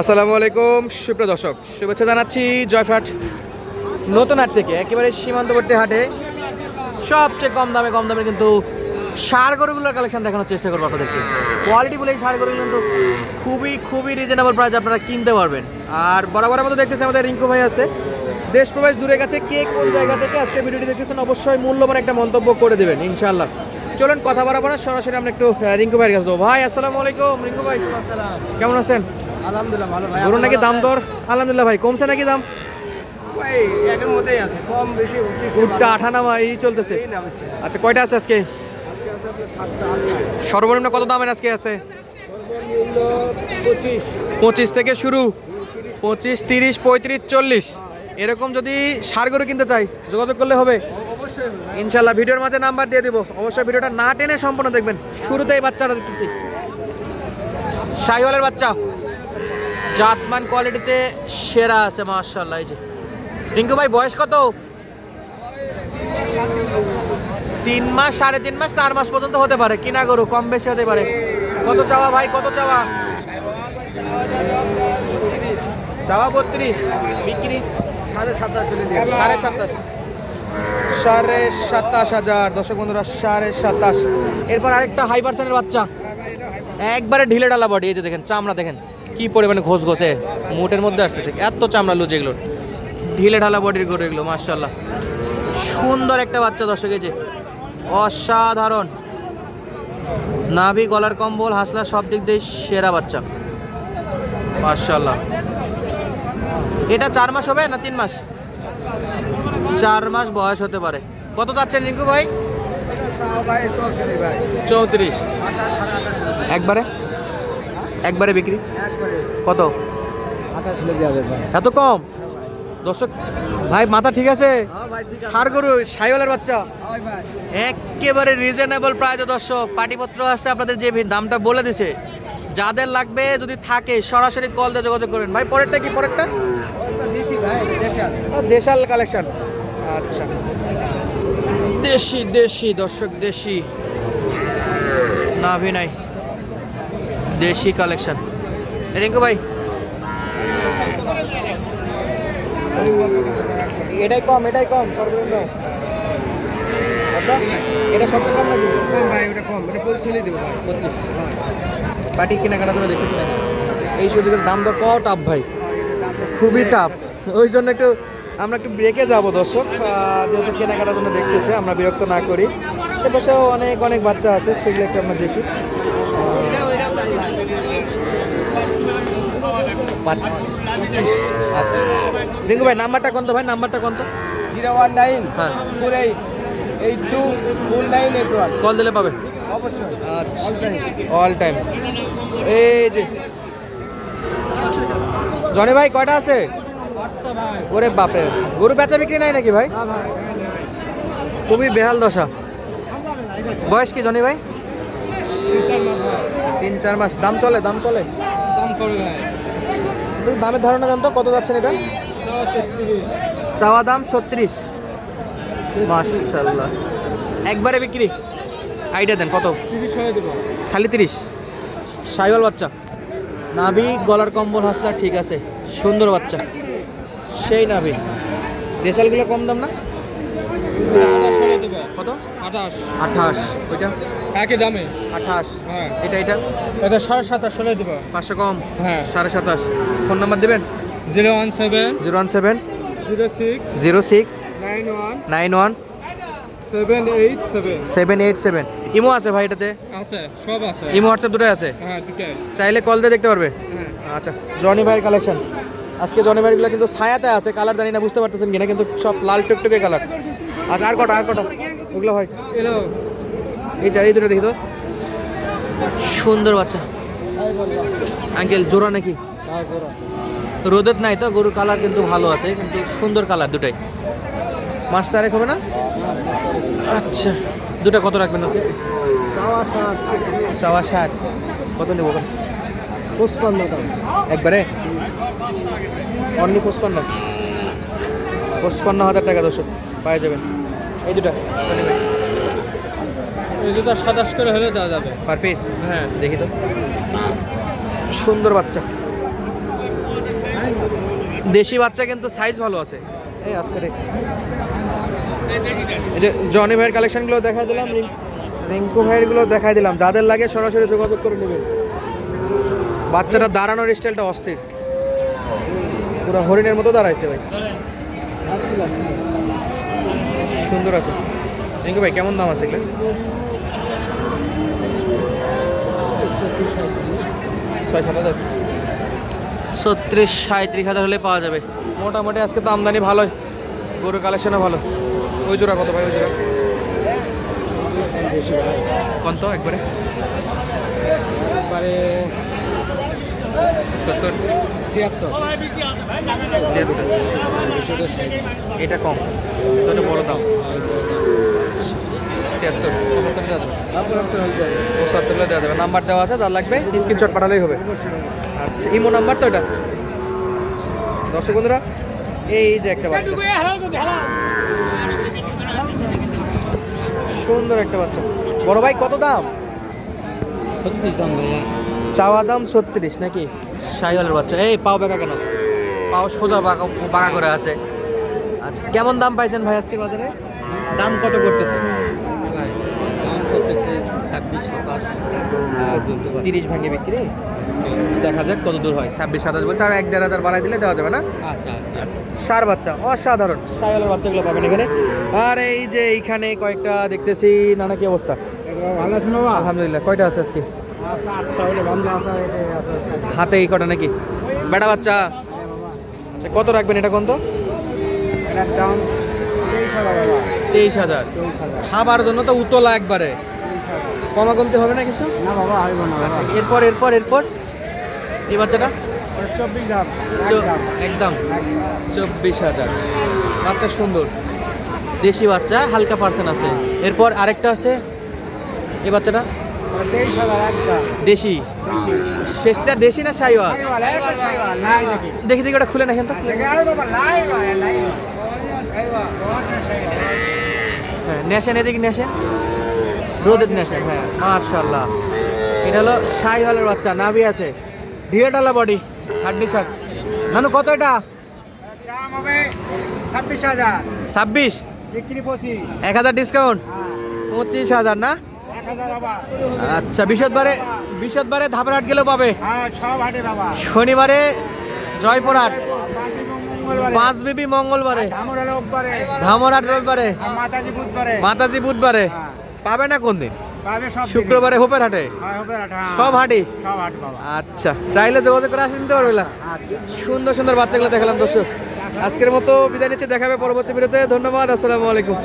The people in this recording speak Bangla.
আসসালামু আলাইকুম সুপ্রিয় দর্শক শুভেচ্ছা জানাচ্ছি জয়ফ্রাট নতুন হাট থেকে একেবারে সীমান্তবর্তী হাটে। সবচেয়ে কম দামে কম দামে কিন্তু সার গরুগুলোর কালেকশন দেখানোর চেষ্টা করব আপনাদেরকে। কোয়ালিটি বলে এই সার গরুগুলো কিন্তু খুবই খুবই রিজনেবল প্রাইস আপনারা কিনতে পারবেন। আর বরাবরের মতো দেখতেছি আমাদের রিঙ্কু ভাই আছে। দেশ প্রবাস দূরে গেছে কে কোন জায়গা থেকে আজকে ভিডিওটি দেখতেছেন অবশ্যই মূল্যবান একটা মন্তব্য করে দেবেন ইনশাআল্লাহ। চলুন কথা বরাবর সরাসরি আমরা একটু রিঙ্কু ভাইয়ের কাছে ভাই আসসালামু আলাইকুম রিঙ্কু ভাই। কেমন আছেন? আলহামদুলিল্লাহ ভালো ভাই। গরুর নাকি দাম দর? আলহামদুলিল্লাহ ভাই কমছে নাকি দাম? ভাই মধ্যেই আছে কম বেশি উঠতেছে উঠটা আঠানামা এই চলতেছে। আচ্ছা কয়টা আছে আজকে? সর্বনিম্ন কত দামের আজকে আছে? পঁচিশ থেকে শুরু। পঁচিশ তিরিশ পঁয়ত্রিশ চল্লিশ। এরকম যদি সার গরু কিনতে চাই যোগাযোগ করলে হবে? অবশ্যই ইনশাল্লাহ ভিডিওর মাঝে নাম্বার দিয়ে দিব। অবশ্যই ভিডিওটা না টেনে সম্পূর্ণ দেখবেন। শুরুতেই বাচ্চাটা দেখতেছি। শাহিওয়ালের বাচ্চা। জাতমান কোয়ালিটিতে সেরা আছে মার্শাল্লাহ এই যে। রিঙ্কু ভাই বয়স কত? তিন মাস সাড়ে তিন মাস চার মাস পর্যন্ত হতে পারে কিনা গরু কম বেশি হতে পারে। কত চাওয়া ভাই কত চাওয়া? চাওয়া বত্রিশ। বিক্রি? সাড়ে সাতাশ সাড়ে সাতাশ। সাড়ে সাতাশ হাজার দর্শক বন্ধুরা সাড়ে সাতাশ। এরপর আরেকটা হাই পার্সেন্টের বাচ্চা। একবারে ঢিলে ডালা বডি এই যে দেখেন চামড়া দেখেন। কি পরিমাণে ঘোষ ঘষে মুটের মধ্যে আসতেছে? এত চামড়া লুজ এগুলো ঢিলে ঢালা বডির গরু এগুলো মার্শাল্লাহ সুন্দর একটা বাচ্চা দর্শক যে অসাধারণ। নাভি গলার কম্বল হাসলা সব দিক দিয়ে সেরা বাচ্চা। মার্শাল্লাহ এটা চার মাস হবে না তিন মাস? চার মাস বয়স হতে পারে। কত যাচ্ছেন রিঙ্কু ভাই? চৌত্রিশ। একবারে? একবারে বিক্রি? একবারে। কত? আঠাশ এত কম? দর্শক ভাই মাথা ঠিক আছে? হ্যাঁ সার গরু সাইওয়ালের বাচ্চা। একেবারে রিজনেবল প্রাইস দর্শক পাটিপত্র আছে আপনাদের যে ভি- দামটা বলে দিছে। যাদের লাগবে যদি থাকে সরাসরি কল দিয়ে যোগাযোগ করবেন। ভাই পরেরটা কি পরেরটা? দেশাল। কালেকশন আচ্ছা। দেশি দেশি দর্শক দেশি। নাভি নাই। দেশি কালেকশন রিঙ্কু ভাই। এটাই কম এটাই কম সর্বনিম্ন। কত? এটা সবচেয়ে কম নাকি? কম ভাই ওটা কম ওটা পরিচয় দেবো পঁচিশ। পাটি কেনাকাটা করে দেখতেছি না এই সুযোগের দাম দর কত টাফ ভাই। খুবই টাফ ওই জন্য একটু আমরা একটু ব্রেকে যাব দর্শক। যেহেতু কেনাকাটার জন্য দেখতেছে আমরা বিরক্ত না করি। এ পাশেও অনেক অনেক বাচ্চা আছে সেগুলো একটু আমরা দেখি। পাচ্ছি আচ্ছা রিঙ্কু ভাই নাম্বারটা কোন তো ভাই? নাম্বারটা কোন তো? জিরো ওয়ান নাইন হ্যাঁ। Four eight eight two four nine eight one. Call দিলে পাবে? অবশ্যই। আচ্ছা। অল টাইম এই যে। জনি ভাই কয়টা আছে? ওরে বাপরে। গরু বেচা বিক্রি নাই নাকি ভাই? খুবই বেহাল দশা। বয়স কি জনি ভাই? তিন চার মাস দাম চলে দাম চলে? দাম করবে দামের ধারণা জান তো কত যাচ্ছেন এটা? চাওয়া দাম ছত্রিশ। মাশাল্লাহ একবারে বিক্রি? আইডিয়া দেন কত? তিরিশ খালি তিরিশ? সাইওয়াল বাচ্চা। নাভি গলার কম্বল হাসলা ঠিক আছে। সুন্দর বাচ্চা। সেই নাভি। দেশালগুলো কম দাম না কত? আঠাশ। আঠাশ ওইটা? একই দামে? আঠাশ। হ্যাঁ। এটা এটা? এটা সাড়ে সাতাশ হলে দেবো। পাঁচশো কম? হ্যাঁ। সাড়ে সাতাশ। ফোন নাম্বার দেবেন? Zero one seven. Zero one seven. Zero six. Zero six. Nine one. Nine one. Seven eight seven. Imo আছে ভাই এটাতে? আছে সব আছে। ইমো হোয়াটসঅ্যাপ দুটোই আছে? হ্যাঁ দুটাই। চাইলে কল দিয়ে দেখতে পারবে? হ্যাঁ। আচ্ছা জনি ভাইয়ের কালেকশন আজকে জনি ভাইয়েরগুলো কিন্তু ছায়াতে আছে কালার জানি না বুঝতে পারতেছেন কিনা কিন্তু সব লাল টুকটুকে কালার আচ্ছা আর কটা আর কটা? ওগুলো হয়। এই যা এই দুটো দেখি তো। সুন্দর বাচ্চা। আঙ্কেল জোড়া নাকি? রোদের নাই তো গরুর কালার কিন্তু ভালো আছে কিন্তু সুন্দর কালার দুটাই। মাস চারেক হবে না? আচ্ছা। দুটা কত রাখবেন? ষাট। চাওয়া ষাট। কত নেব? পঁচপান্ন দাম একবারে? অনলি পঁচপান্ন পঁচপান্ন হাজার টাকা দর্শক পাওয়া যাবেন। এই দুটা এই দুটো সাতাশ করে হলে দেওয়া যাবে। পার পিস হ্যাঁ। দেখি তো। সুন্দর বাচ্চা। দেশি বাচ্চা কিন্তু সাইজ ভালো আছে। এই আস্তে রে এই যে জনি ভাইয়ের কালেকশনগুলো দেখাই দিলাম রিঙ্কু ভাইয়েরগুলো দেখাই দিলাম। যাদের লাগে সরাসরি যোগাযোগ করে নেবেন। বাচ্চাটা দাঁড়ানোর স্টাইলটা অস্থির। পুরো হরিণের মতো দাঁড়াইছে ভাই। সুন্দর আছে। রিঙ্কু ভাই কেমন দাম আছে এগুলো? ছয় সাত হাজার। ছত্রিশ সাঁত্রিশ হাজার হলে পাওয়া যাবে। মোটামুটি আজকে তো আমদানি ভালোই। গরু কালেকশনও ভালো। ওই জোড়া কত ভাই ওই জোড়া? কত একবারে? একবারে সত্তর। ছিয়াত্তর। এটা কম। এটা বড় দাম। ছিয়াত্তর। পঁচাত্তর দেওয়া যাবে। পঁচাত্তর দেওয়া যাবে। নাম্বার দেওয়া আছে যার লাগবে স্ক্রিনশট পাঠালেই হবে। আচ্ছা ইমো নাম্বার তো এটা? দর্শক বন্ধুরা এই যে একটা বাচ্চা। সুন্দর একটা বাচ্চা। বড় ভাই কত দাম? ছত্রিশ দাম ভাইয়া। চাওয়া দাম ছত্রিশ নাকি? শাহিওয়ালের বাচ্চা। এই পাও বেকা কেন? পাও সোজা বাঁকা বাঁকা করে আছে। আচ্ছা কেমন দাম পাইছেন ভাই আজকের বাজারে? দাম কত করতেছে? তিরিশ ভাঙে বিক্রি। দেখা যাক কত দূর হয়। ছাব্বিশ সাতাশ বলছে আর এক দেড় হাজার বাড়াই দিলে দেওয়া যাবে না? আচ্ছা। সার বাচ্চা অসাধারণ। শাহিওয়ালের বাচ্চাগুলো পাবেন এখানে। আর এই যে এইখানে কয়েকটা দেখতেছি নানা কি অবস্থা? ভালো আছেন বাবা? আলহামদুলিল্লাহ কয়টা আছে আজকে? আচ্ছা হাতে এই কটা নাকি? বেটা বাচ্চা। আচ্ছা কত রাখবেন এটা কোন তো তেইশ হাজার খাবার জন্য তো উতলা একবারে। কমা কমতে হবে না কিছু? না বাবা হইব না এরপর এরপর এরপর? এই বাচ্চাটা? একদম। চব্বিশ হাজার। বাচ্চা সুন্দর। দেশি বাচ্চা হালকা পার্সেন্ট আছে। এরপর আরেকটা আছে। এই বাচ্চাটা? দেশি? শেষটা দেশি না সাইওয়াল? দেখি দেখি, ওটা খুলে না লাই হ্যাঁ নেশান এদিকে নেশান রোদের নেশান হ্যাঁ মার্শাল্লাহ এটা হলো সাইওয়ালের বাচ্চা, নাভি আছে। ঢিলে ডালা বডি হাড্ডি শার্ট নানু, কত এটা? ছাব্বিশ। হাজার ছাব্বিশ এক হাজার ডিসকাউন্ট পঁচিশ হাজার, না? আচ্ছা বিশদবারে বিশদবারে ধাপের হাট গেলেও পাবে। হ্যাঁ সব হাটে বাবা শনিবারে জয়পুরহাট। পাঁচ বিবি মঙ্গলবারে। ধামরা রোববারে। মাতাজি বুধবারে। মাতাজি বুধবারে। হ্যাঁ। পাবে না কোন দিন? পাবে সব শুক্রবারে হোপের হাটে? হ্যাঁ। সব হাট বাবা। আচ্ছা চাইলে যোগাযোগ করে আসে নিতে পারবে না? আচ্ছা। সুন্দর সুন্দর বাচ্চাগুলো দেখালাম দর্শক। আজকের মতো বিদায় নিচ্ছে দেখাবে পরবর্তী ভিডিওতে। ধন্যবাদ আসসালামু আলাইকুম।